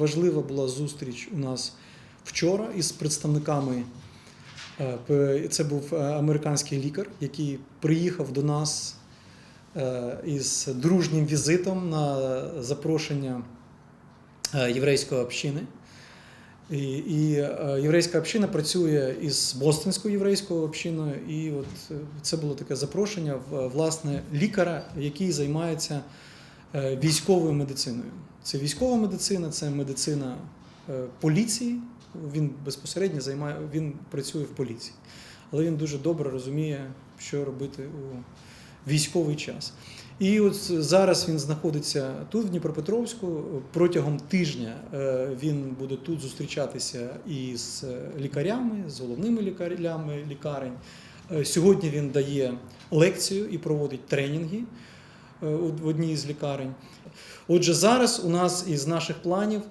Важлива була зустріч у нас вчора із представниками. е, Це був е, американський лікар, який приїхав до нас е, із дружнім візитом на запрошення єврейської общини. І, і єврейська община працює із Бостонською єврейською общиною. І от це було таке запрошення власне лікаря, який займається військовою медициною. Це військова медицина, це медицина е, поліції. Він безпосередньо займає, він працює в поліції, але він дуже добре розуміє, що робити у військовий час. І от зараз він знаходиться тут, в Дніпропетровську. Протягом тижня е, він буде тут зустрічатися із лікарями, з головними лікарями лікарень. Е, Сьогодні він дає лекцію і проводить тренінги е, в одній з лікарень. Отже, зараз у нас із наших планів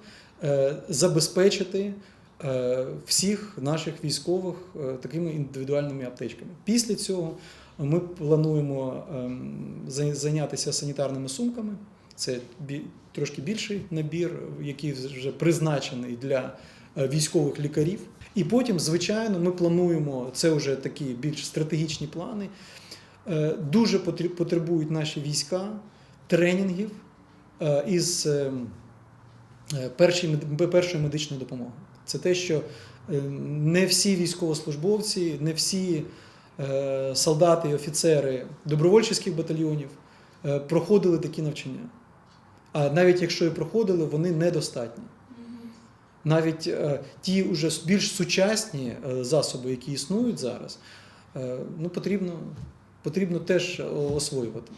е, забезпечити е, всіх наших військових е, такими індивідуальними аптечками. Після цього ми плануємо ем, зайнятися санітарними сумками. Це трошки більший набір, який вже призначений для е, військових лікарів. І потім, звичайно, ми плануємо це вже такі більш стратегічні плани. Е, Дуже потребують наші війська тренінгів е, із е, е, першої медичної допомоги. Це те, що не всі військовослужбовці, не всі солдати і офіцери добровольчих батальйонів проходили такі навчання. А навіть якщо і проходили, вони недостатні. Навіть ті уже більш сучасні засоби, які існують зараз, ну, потрібно, потрібно теж освоювати.